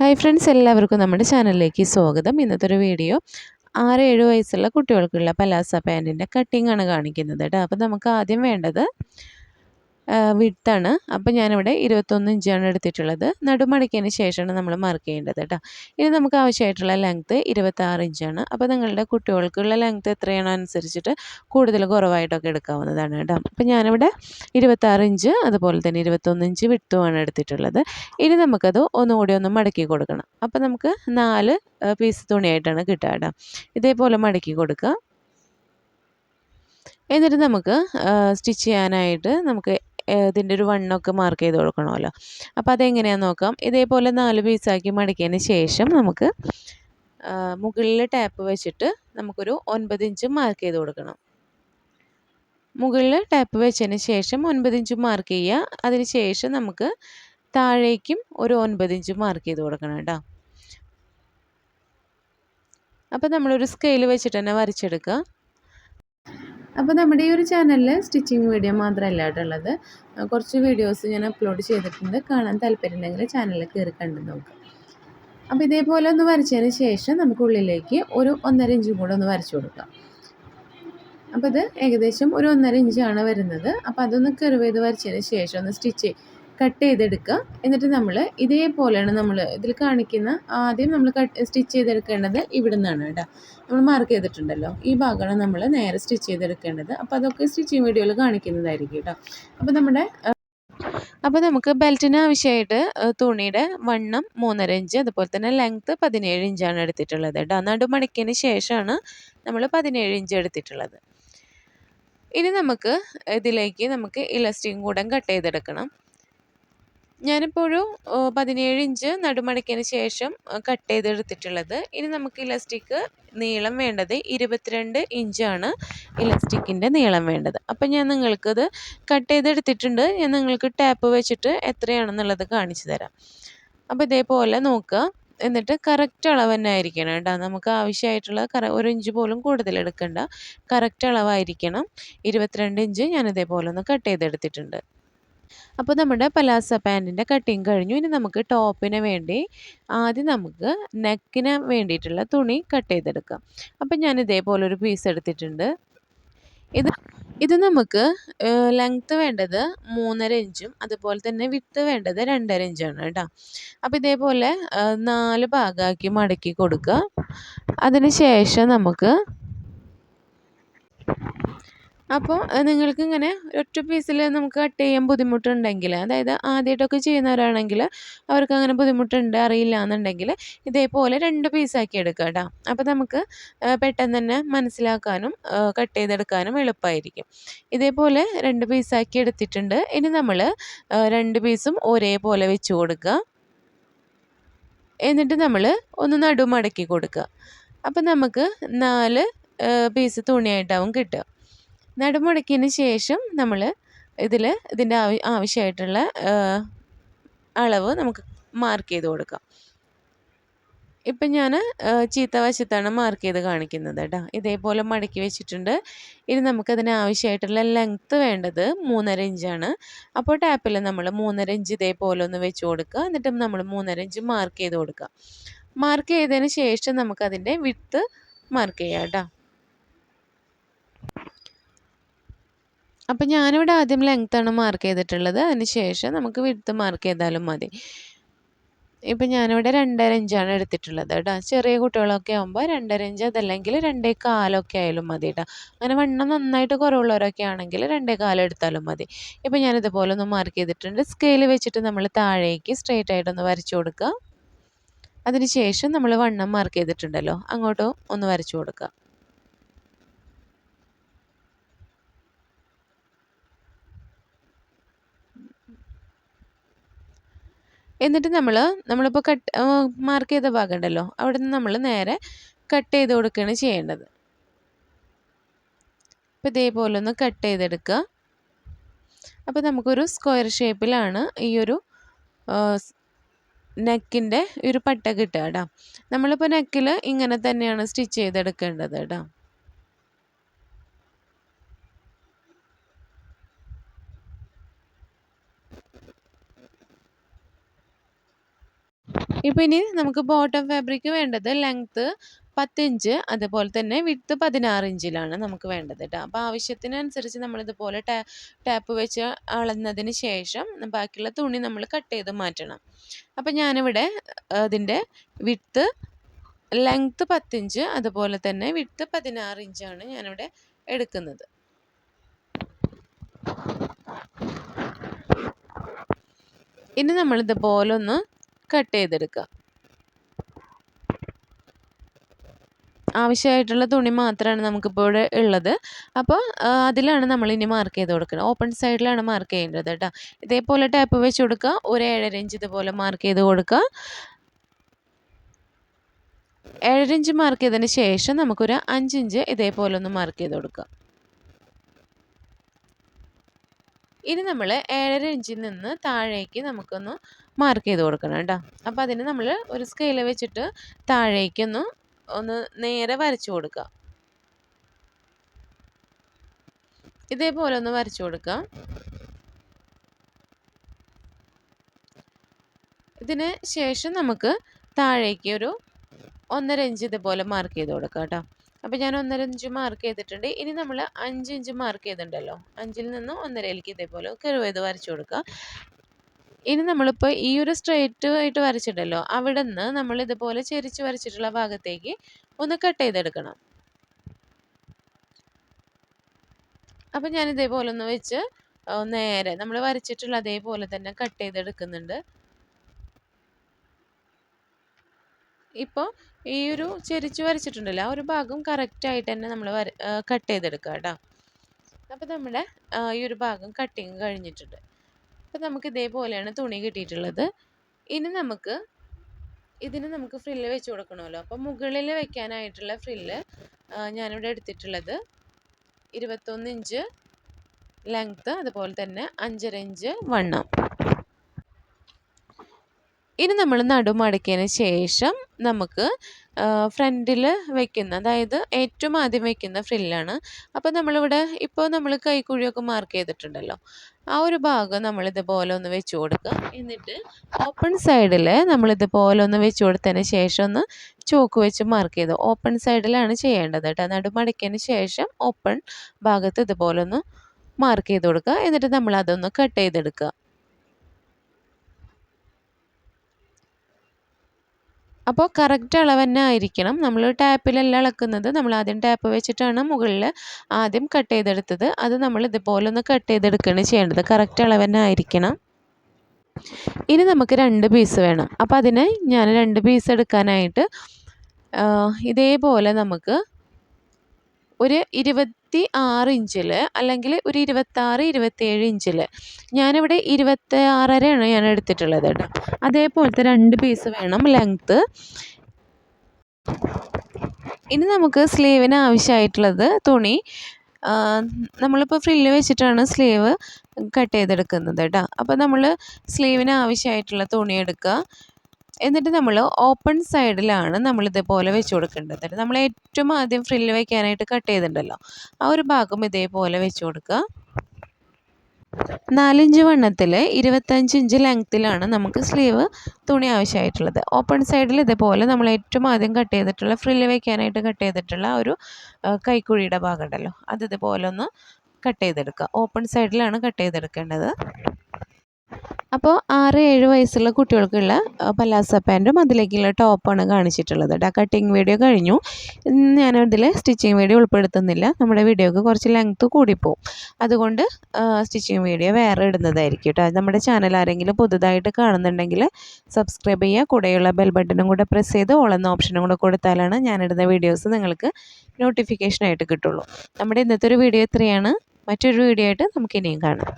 Hi friends എല്ലാവർക്കും നമ്മുടെ ചാനലിലേക്ക് സ്വാഗതം. ഇന്നത്തെ ഒരു വീഡിയോ ആറ് ഏഴ് വയസ്സുള്ള കുട്ടികൾക്കുള്ള പലാസ പാന്റിന്റെ കട്ടിങ്ങാണ് കാണിക്കുന്നത് കേട്ടോ. അപ്പോൾ നമുക്ക് ആദ്യം വേണ്ടത് വിട്ടാണ് അപ്പോൾ ഞാനിവിടെ ഇരുപത്തൊന്ന് ഇഞ്ചാണ് എടുത്തിട്ടുള്ളത്. നടുമടക്കിയതിന് ശേഷമാണ് നമ്മൾ മാർക്ക് ചെയ്യേണ്ടത് കേട്ടോ ഇനി നമുക്ക് ആവശ്യമായിട്ടുള്ള ലെങ്ത്ത് ഇരുപത്താറ് ഇഞ്ചാണ്. അപ്പോൾ നിങ്ങളുടെ കുട്ടികൾക്കുള്ള ലെങ്ത്ത് എത്രയാണോ അനുസരിച്ചിട്ട് കൂടുതൽ കുറവായിട്ടൊക്കെ എടുക്കാവുന്നതാണ് കേട്ടോ അപ്പോൾ ഞാനിവിടെ ഇരുപത്താറ് ഇഞ്ച് അതുപോലെ തന്നെ ഇരുപത്തൊന്ന് ഇഞ്ച് വിട്ടുമാണ് എടുത്തിട്ടുള്ളത്. ഇനി നമുക്കത് ഒന്നുകൂടി ഒന്ന് മടക്കി കൊടുക്കണം. അപ്പോൾ നമുക്ക് നാല് പീസ് തുണിയായിട്ടാണ് കിട്ടുക കേട്ടോ ഇതേപോലെ മടക്കി കൊടുക്കുക. എന്നിട്ട് നമുക്ക് സ്റ്റിച്ച് ചെയ്യാനായിട്ട് നമുക്ക് ഇതിന്റെ ഒരു വണ്ണമൊക്കെ മാർക്ക് ചെയ്ത് കൊടുക്കണമല്ലോ. അപ്പോൾ അതെങ്ങനെയാണെന്ന് നോക്കാം. ഇതേപോലെ നാല് പീസാക്കി മടക്കിയതിന് ശേഷം നമുക്ക് മുകളിൽ ടാപ്പ് വെച്ചിട്ട് നമുക്കൊരു ഒൻപത് ഇഞ്ച് മാർക്ക് ചെയ്ത് കൊടുക്കണം. മുകളിൽ ടാപ്പ് വെച്ചതിന് ശേഷം ഒൻപത് ഇഞ്ച് മാർക്ക് ചെയ്യുക. അതിന് ശേഷം നമുക്ക് താഴേക്കും ഒരു ഒൻപത് ഇഞ്ച് മാർക്ക് ചെയ്ത് കൊടുക്കണം കേട്ടോ. അപ്പോൾ നമ്മളൊരു സ്കെയിൽ വെച്ചിട്ട് തന്നെ വരച്ചെടുക്കുക. അപ്പോൾ നമ്മുടെ ഈ ഒരു ചാനലിൽ സ്റ്റിച്ചിങ് വീഡിയോ മാത്രമല്ല കേട്ടുള്ളത് കുറച്ച് വീഡിയോസ് ഞാൻ അപ്ലോഡ് ചെയ്തിട്ടുണ്ട്. കാണാൻ താല്പര്യം ഉണ്ടെങ്കിൽ ചാനലിൽ കയറി കണ്ടു നോക്കുക അപ്പോൾ ഇതേപോലെ ഒന്ന് വരച്ചതിന് ശേഷം നമുക്ക് ഉള്ളിലേക്ക് ഒരു ഒന്നര ഇഞ്ചും കൂടെ ഒന്ന് വരച്ചു കൊടുക്കാം. അപ്പോൾ ഇത് ഏകദേശം ഒരു ഒന്നര ഇഞ്ചാണ് വരുന്നത്. അപ്പോൾ അതൊന്ന് കെറിവ് ചെയ്ത് വരച്ചതിന് ശേഷം ഒന്ന് സ്റ്റിച്ച് കട്ട് ചെയ്തെടുക്കുക. എന്നിട്ട് നമ്മൾ ഇതേപോലെയാണ് നമ്മൾ ഇതിൽ കാണിക്കുന്ന ആദ്യം നമ്മൾ കട്ട് സ്റ്റിച്ച് ചെയ്തെടുക്കേണ്ടത് ഇവിടെ നിന്നാണ് കേട്ടോ. നമ്മൾ മാർക്ക് ചെയ്തിട്ടുണ്ടല്ലോ. ഈ ഭാഗമാണ് നമ്മൾ നേരെ സ്റ്റിച്ച് ചെയ്തെടുക്കേണ്ടത്. അപ്പോൾ അതൊക്കെ സ്റ്റിച്ചിങ് വീഡിയോയിൽ കാണിക്കുന്നതായിരിക്കും കേട്ടോ. അപ്പോൾ നമ്മുടെ അപ്പോൾ നമുക്ക് ബെൽറ്റിന് ആവശ്യമായിട്ട് തുണിയുടെ വണ്ണം മൂന്നര ഇഞ്ച് അതുപോലെ തന്നെ ലെങ്ത്ത് പതിനേഴ് ഇഞ്ചാണ് എടുത്തിട്ടുള്ളത് കേട്ടോ. നടുമടക്കിയതിന് ശേഷമാണ് നമ്മൾ പതിനേഴ് ഇഞ്ച് എടുത്തിട്ടുള്ളത്. ഇനി നമുക്ക് ഇതിലേക്ക് നമുക്ക് ഇലസ്റ്റിക്കും കൂടെ കട്ട് ചെയ്തെടുക്കണം. ഞാനിപ്പോൾ ഒരു പതിനേഴ് ഇഞ്ച് നടുമടക്കിന് ശേഷം കട്ട് ചെയ്തെടുത്തിട്ടുള്ളത്. ഇനി നമുക്ക് ഇലാസ്റ്റിക് നീളം വേണ്ടത് ഇരുപത്തിരണ്ട് ഇഞ്ചാണ് ഇലസ്റ്റിക്കിന്റെ നീളം വേണ്ടത്. അപ്പം ഞാൻ നിങ്ങൾക്കത് കട്ട് ചെയ്തെടുത്തിട്ടുണ്ട്. ഞാൻ നിങ്ങൾക്ക് ടാപ്പ് വെച്ചിട്ട് എത്രയാണെന്നുള്ളത് കാണിച്ചു തരാം. അപ്പോൾ ഇതേപോലെ നോക്കുക. എന്നിട്ട് കറക്റ്റ് അളവ് തന്നെ ആയിരിക്കണം കേട്ടോ. നമുക്ക് ആവശ്യമായിട്ടുള്ള കറ ഒരു ഇഞ്ച് പോലും കൂടുതൽ എടുക്കണ്ട. കറക്റ്റ് അളവായിരിക്കണം. ഇരുപത്തിരണ്ട് ഇഞ്ച് ഞാൻ ഇതേപോലെ ഒന്ന് കട്ട് ചെയ്തെടുത്തിട്ടുണ്ട്. അപ്പോൾ നമ്മുടെ പലാസ പാന്റിന്റെ കട്ടിങ് കഴിഞ്ഞു. ഇനി നമുക്ക് ടോപ്പിന് വേണ്ടി ആദ്യം നമുക്ക് നെക്കിന് വേണ്ടിയിട്ടുള്ള തുണി കട്ട് ചെയ്തെടുക്കാം. അപ്പം ഞാൻ ഇതേപോലെ ഒരു പീസ് എടുത്തിട്ടുണ്ട്. ഇത് ഇത് നമുക്ക് ലെങ്ത്ത് വേണ്ടത് മൂന്നര ഇഞ്ചും അതുപോലെ തന്നെ വിത്ത് വേണ്ടത് രണ്ടര ഇഞ്ചാണ് കേട്ടോ. അപ്പോൾ ഇതേപോലെ നാല് ഭാഗമാക്കി മടക്കി കൊടുക്കുക. അതിന് ശേഷം നമുക്ക് അപ്പോൾ നിങ്ങൾക്ക് ഇങ്ങനെ ഒറ്റ പീസിൽ നമുക്ക് കട്ട് ചെയ്യാൻ ബുദ്ധിമുട്ടുണ്ടെങ്കിൽ അതായത് ആദ്യമായിട്ടൊക്കെ ചെയ്യുന്നവരാണെങ്കിൽ അവർക്ക് അങ്ങനെ ബുദ്ധിമുട്ടുണ്ട് അറിയില്ല എന്നുണ്ടെങ്കിൽ ഇതേപോലെ രണ്ട് പീസാക്കി എടുക്കുക കേട്ടോ അപ്പോൾ നമുക്ക് പെട്ടെന്ന് തന്നെ മനസ്സിലാക്കാനും കട്ട് ചെയ്തെടുക്കാനും എളുപ്പമായിരിക്കും ഇതേപോലെ രണ്ട് പീസാക്കി എടുത്തിട്ടുണ്ട്. ഇനി നമ്മൾ രണ്ട് പീസും ഒരേപോലെ വെച്ച് കൊടുക്കുക. എന്നിട്ട് നമ്മൾ ഒന്ന് നടുമടക്കി കൊടുക്കുക. അപ്പം നമുക്ക് നാല് പീസ് തുണിയായിട്ടാവും കിട്ടുക. നടുമുടക്കിയതിന് ശേഷം നമ്മൾ ഇതിൽ ഇതിന്റെ ആവശ്യമായിട്ടുള്ള അളവ് നമുക്ക് മാർക്ക് ചെയ്ത് കൊടുക്കാം. ഇപ്പം ഞാൻ ചീത്ത വശത്താണ് മാർക്ക് ചെയ്ത് കാണിക്കുന്നത് കേട്ടോ ഇതേപോലെ മടക്കി വെച്ചിട്ടുണ്ട്. ഇനി നമുക്കതിന് ആവശ്യമായിട്ടുള്ള ലെങ്ത്ത് വേണ്ടത് മൂന്നര ഇഞ്ചാണ് അപ്പോൾ ടാപ്പിൽ നമ്മൾ മൂന്നര ഇഞ്ച് ഇതേപോലെ ഒന്ന് വെച്ച് കൊടുക്കുക. എന്നിട്ട് നമ്മൾ മൂന്നര ഇഞ്ച് മാർക്ക് ചെയ്ത് കൊടുക്കുക. മാർക്ക് ചെയ്തതിന് ശേഷം നമുക്കതിന്റെ വിത്ത് മാർക്ക് ചെയ്യാം കേട്ടോ അപ്പം ഞാനിവിടെ ആദ്യം ലെങ്ത്താണ് മാർക്ക് ചെയ്തിട്ടുള്ളത്. അതിനുശേഷം നമുക്ക് വിടുത്ത് മാർക്ക് ചെയ്താലും മതി. ഇപ്പം ഞാനിവിടെ രണ്ടര ഇഞ്ചാണ് എടുത്തിട്ടുള്ളത് കേട്ടോ ചെറിയ കുട്ടികളൊക്കെ ആകുമ്പോൾ രണ്ടര ഇഞ്ച് അതല്ലെങ്കിൽ രണ്ടേ കാലൊക്കെ ആയാലും മതി കേട്ടോ അങ്ങനെ വണ്ണം നന്നായിട്ട് കുറവുള്ളവരൊക്കെ ആണെങ്കിൽ രണ്ടേ കാലം എടുത്താലും മതി. ഇപ്പം ഞാനിതുപോലെ ഒന്ന് മാർക്ക് ചെയ്തിട്ടുണ്ട്. സ്കെയിൽ വെച്ചിട്ട് നമ്മൾ താഴേക്ക് സ്ട്രെയിറ്റ് ആയിട്ടൊന്ന് വരച്ചു കൊടുക്കുക അതിനുശേഷം നമ്മൾ വണ്ണം മാർക്ക് ചെയ്തിട്ടുണ്ടല്ലോ. അങ്ങോട്ടും ഒന്ന് വരച്ചു കൊടുക്കുക എന്നിട്ട് നമ്മൾ നമ്മളിപ്പോൾ കട്ട് മാർക്ക് ചെയ്ത ഭാഗം ഉണ്ടല്ലോ അവിടെ നിന്ന് നമ്മൾ നേരെ കട്ട് ചെയ്ത് കൊടുക്കുകയാണ് ചെയ്യേണ്ടത്. അപ്പോൾ ഇതേപോലെ ഒന്ന് കട്ട് ചെയ്തെടുക്കുക. അപ്പോൾ നമുക്കൊരു സ്ക്വയർ ഷേപ്പിലാണ് ഈ ഒരു നെക്കിന്റെ ഒരു പട്ട കിട്ടുക കേട്ടോ. നമ്മളിപ്പോൾ നെക്കിൽ ഇങ്ങനെ തന്നെയാണ് സ്റ്റിച്ച് ചെയ്തെടുക്കേണ്ടത് കേട്ടോ. ഇപ്പോൾ ഇനി നമുക്ക് ബോട്ടം ഫാബ്രിക് വേണ്ടത് ലെങ്ത്ത് പത്തിഞ്ച് അതുപോലെ തന്നെ വിട്ത്ത് പതിനാറ് ഇഞ്ചിലാണ് നമുക്ക് വേണ്ടത് കേട്ടോ അപ്പോൾ ആവശ്യത്തിനനുസരിച്ച് നമ്മളിതുപോലെ ടാ ടാപ്പ് വെച്ച് അളന്നതിന് ശേഷം ബാക്കിയുള്ള തുണി നമ്മൾ കട്ട് ചെയ്ത് മാറ്റണം. അപ്പോൾ ഞാനിവിടെ അതിന്റെ വിട്ത്ത് ലെങ്ത്ത് പത്തിഞ്ച് അതുപോലെ തന്നെ വിട്ത്ത് പതിനാറ് ഇഞ്ചാണ് ഞാനിവിടെ എടുക്കുന്നത്. ഇനി നമ്മളിതുപോലെ ഒന്ന് കട്ട് ചെയ്തെടുക്കുക ആവശ്യമായിട്ടുള്ള തുണി മാത്രമാണ് നമുക്കിപ്പോൾ ഇവിടെ ഉള്ളത് അപ്പോൾ അതിലാണ് നമ്മൾ ഇനി മാർക്ക് ചെയ്ത് കൊടുക്കുന്നത് ഓപ്പൺ സൈഡിലാണ് മാർക്ക് ചെയ്യേണ്ടത് കേട്ടോ. ഇതേപോലെ ടാപ്പ് വെച്ച് കൊടുക്കുക ഒരു ഏഴര ഇഞ്ച് ഇതുപോലെ മാർക്ക് ചെയ്ത് കൊടുക്കുക ഏഴര ഇഞ്ച് മാർക്ക് ചെയ്തതിന് ശേഷം നമുക്കൊരു അഞ്ചിഞ്ച് ഇതേപോലെ ഒന്ന് മാർക്ക് ചെയ്ത് കൊടുക്കുക ഇനി നമ്മൾ ഏഴര ഇഞ്ചിൽ നിന്ന് താഴേക്ക് നമുക്കൊന്ന് മാർക്ക് ചെയ്ത് കൊടുക്കണം കേട്ടോ. അപ്പോൾ അതിന് നമ്മൾ ഒരു സ്കെയിൽ വെച്ചിട്ട് താഴേക്കൊന്ന് ഒന്ന് നേരെ വരച്ചു കൊടുക്കുക. ഇതേപോലെ ഒന്ന് വരച്ചു കൊടുക്കുക. ഇതിന് ശേഷം നമുക്ക് താഴേക്ക് ഒരു ഒന്നര ഇഞ്ച് ഇതുപോലെ മാർക്ക് ചെയ്ത് കൊടുക്കാം കേട്ടോ. അപ്പോൾ ഞാൻ ഒന്നര ഇഞ്ച് മാർക്ക് ചെയ്തിട്ടുണ്ട്. ഇനി നമ്മൾ അഞ്ച് ഇഞ്ച് മാർക്ക് ചെയ്തിട്ടുണ്ടല്ലോ. അഞ്ചിൽ നിന്ന് ഒന്നരയിലേക്ക് ഇതേപോലെ കരുവ് ചെയ്ത് വരച്ചു കൊടുക്കുക. ഇനി നമ്മളിപ്പോൾ ഈ ഒരു സ്ട്രെയിറ്റ് ആയിട്ട് വരച്ചിട്ടല്ലോ അവിടെ നിന്ന് നമ്മൾ ഇതുപോലെ ചെരിച്ച് വരച്ചിട്ടുള്ള ഭാഗത്തേക്ക് ഒന്ന് കട്ട് ചെയ്തെടുക്കണം. അപ്പം ഞാൻ ഇതേപോലെ ഒന്ന് വെച്ച് നേരെ നമ്മൾ വരച്ചിട്ടുള്ള അതേപോലെ തന്നെ കട്ട് ചെയ്തെടുക്കുന്നുണ്ട്. ഇപ്പോൾ ഈ ഒരു ചെരിച്ച് വരച്ചിട്ടുണ്ടല്ലോ ആ ഒരു ഭാഗം കറക്റ്റായിട്ട് തന്നെ നമ്മൾ വര കട്ട് ചെയ്തെടുക്കുക കേട്ടോ അപ്പോൾ നമ്മുടെ ഈ ഒരു ഭാഗം കട്ടിങ് കഴിഞ്ഞിട്ടുണ്ട്. അപ്പോൾ നമുക്ക് ഇതേപോലെയാണ് തുണി കിട്ടിയിട്ടുള്ളത്. ഇനി നമുക്ക് ഇതിന് നമുക്ക് ഫ്രില്ല് വെച്ച് കൊടുക്കണമല്ലോ. അപ്പോൾ മുകളിൽ വെക്കാനായിട്ടുള്ള ഫ്രില്ല് ഞാനിവിടെ എടുത്തിട്ടുള്ളത് ഇരുപത്തൊന്ന് ഇഞ്ച് ലെങ്ത്ത് അതുപോലെ തന്നെ അഞ്ചര ഇഞ്ച് വണ്ണം. ഇനി നമ്മൾ നടുമടക്കിയതിന് ശേഷം നമുക്ക് ഫ്രണ്ടിൽ വെക്കുന്ന അതായത് ഏറ്റവും ആദ്യം വെക്കുന്ന ഫ്രില്ലാണ്. അപ്പോൾ നമ്മളിവിടെ ഇപ്പോൾ നമ്മൾ കൈക്കുഴിയൊക്കെ മാർക്ക് ചെയ്തിട്ടുണ്ടല്ലോ. ആ ഒരു ഭാഗം നമ്മളിതുപോലെ ഒന്ന് വെച്ച് കൊടുക്കുക. എന്നിട്ട് ഓപ്പൺ സൈഡിൽ നമ്മളിതുപോലെ ഒന്ന് വെച്ച് കൊടുത്തതിന് ശേഷം ഒന്ന് ചോക്ക് വെച്ച് മാർക്ക് ചെയ്തു. ഓപ്പൺ സൈഡിലാണ് ചെയ്യേണ്ടത് കേട്ടോ. നടുമടക്കിയതിന് ശേഷം ഓപ്പൺ ഭാഗത്ത് ഇതുപോലെ ഒന്ന് മാർക്ക് ചെയ്ത് കൊടുക്കുക. എന്നിട്ട് നമ്മളതൊന്ന് കട്ട് ചെയ്തെടുക്കുക. അപ്പോൾ കറക്റ്റ് അളവ് തന്നെ ആയിരിക്കണം. നമ്മൾ ടാപ്പിലല്ല ഇളക്കുന്നത് നമ്മൾ ആദ്യം ടാപ്പ് വെച്ചിട്ടാണ് മുകളിൽ ആദ്യം കട്ട് ചെയ്തെടുത്തത്. അത് നമ്മൾ ഇതുപോലെ ഒന്ന് കട്ട് ചെയ്തെടുക്കുകയാണ് ചെയ്യേണ്ടത്. കറക്റ്റ് അളവ് തന്നെ ആയിരിക്കണം. ഇനി നമുക്ക് രണ്ട് പീസ് വേണം. അപ്പോൾ അതിന് ഞാൻ രണ്ട് പീസ് എടുക്കാനായിട്ട് ഇതേപോലെ നമുക്ക് ഒരു ഇരുപത്തി ആറ് ഇഞ്ചിൽ അല്ലെങ്കിൽ ഒരു ഇരുപത്താറ് ഇരുപത്തേഴ് ഇഞ്ചിൽ ഞാനിവിടെ ഇരുപത്തി ആറരയാണ് ഞാൻ എടുത്തിട്ടുള്ളത് കേട്ടോ. അതേപോലത്തെ രണ്ട് പീസ് വേണം ലെങ്ത്ത് ഇനി നമുക്ക് സ്ലീവിന് ആവശ്യമായിട്ടുള്ളത് തുണി. നമ്മളിപ്പോൾ ഫ്രില്ല് വെച്ചിട്ടാണ് സ്ലീവ് കട്ട് ചെയ്തെടുക്കുന്നത് കേട്ടോ. അപ്പോൾ നമ്മൾ സ്ലീവിന് ആവശ്യമായിട്ടുള്ള തുണി എടുക്കുക. എന്നിട്ട് നമ്മൾ ഓപ്പൺ സൈഡിലാണ് നമ്മൾ ഇതേപോലെ വെച്ച് കൊടുക്കേണ്ടത്. നമ്മൾ ഏറ്റവും ആദ്യം ഫ്രില്ല് വയ്ക്കാനായിട്ട് കട്ട് ചെയ്തിട്ടുണ്ടല്ലോ. ആ ഒരു ഭാഗം ഇതേപോലെ വെച്ച് കൊടുക്കുക നാലിഞ്ച് വണ്ണത്തിൽ ഇരുപത്തഞ്ച് ഇഞ്ച് ലെങ്ത്തിലാണ് നമുക്ക് സ്ലീവ് തുണി ആവശ്യമായിട്ടുള്ളത്. ഓപ്പൺ സൈഡിൽ ഇതേപോലെ നമ്മൾ ഏറ്റവും ആദ്യം കട്ട് ചെയ്തിട്ടുള്ള ഫ്രില്ല് വയ്ക്കാനായിട്ട് കട്ട് ചെയ്തിട്ടുള്ള ഒരു കൈക്കുഴിയുടെ ഭാഗം ഉണ്ടല്ലോ. അത് ഇതുപോലെ ഒന്ന് കട്ട് ചെയ്തെടുക്കുക ഓപ്പൺ സൈഡിലാണ് കട്ട് ചെയ്തെടുക്കേണ്ടത്. അപ്പോൾ ആറ് ഏഴ് വയസ്സുള്ള കുട്ടികൾക്കുള്ള പലാസ പാന്റും അതിലേക്കുള്ള ടോപ്പാണ് കാണിച്ചിട്ടുള്ളത്. കേട്ടോ കട്ടിങ് വീഡിയോ കഴിഞ്ഞു. ഞാനതിൽ സ്റ്റിച്ചിങ് വീഡിയോ ഉൾപ്പെടുത്തുന്നില്ല. നമ്മുടെ വീഡിയോക്ക് കുറച്ച് ലെങ്ത്ത് കൂടിപ്പോവും. അതുകൊണ്ട് സ്റ്റിച്ചിങ് വീഡിയോ വേറെ ഇടുന്നതായിരിക്കും കേട്ടോ നമ്മുടെ ചാനൽ ആരെങ്കിലും പുതുതായിട്ട് കാണുന്നുണ്ടെങ്കിൽ സബ്സ്ക്രൈബ് ചെയ്യുക. കൂടെയുള്ള ബെൽ ബട്ടണും കൂടെ പ്രസ് ചെയ്ത് ഓളെന്ന ഓപ്ഷനും കൂടെ കൊടുത്താലാണ് ഞാനിടുന്ന വീഡിയോസ് നിങ്ങൾക്ക് നോട്ടിഫിക്കേഷനായിട്ട് കിട്ടുള്ളൂ. നമ്മുടെ ഇന്നത്തെ ഒരു വീഡിയോ ഇത്രയാണ്. മറ്റൊരു വീഡിയോ ആയിട്ട് നമുക്ക് ഇനിയും കാണാം.